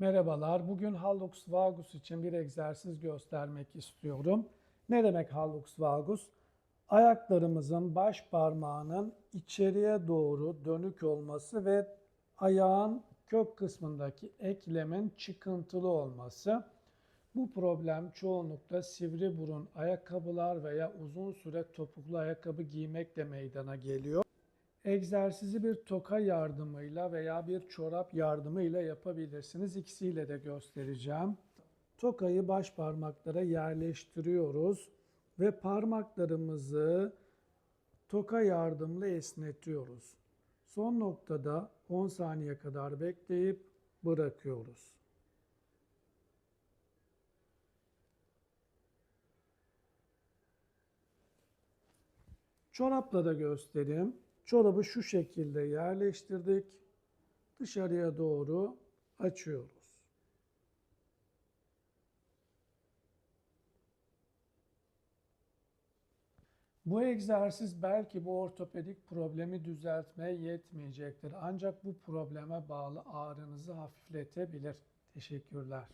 Merhabalar. Bugün hallux valgus için bir egzersiz göstermek istiyorum. Ne demek hallux valgus? Ayaklarımızın baş parmağının içeriye doğru dönük olması ve ayağın kök kısmındaki eklemin çıkıntılı olması. Bu problem çoğunlukla sivri burun ayakkabılar veya uzun süre topuklu ayakkabı giymekle meydana geliyor. Egzersizi bir toka yardımıyla veya bir çorap yardımıyla yapabilirsiniz. İkisiyle de göstereceğim. Tokayı baş parmaklara yerleştiriyoruz ve parmaklarımızı toka yardımıyla esnetiyoruz. Son noktada 10 saniye kadar bekleyip bırakıyoruz. Çorapla da göstereyim. Çorabı şu şekilde yerleştirdik. Dışarıya doğru açıyoruz. Bu egzersiz belki bu ortopedik problemi düzeltmeye yetmeyecektir. Ancak bu probleme bağlı ağrınızı hafifletebilir. Teşekkürler.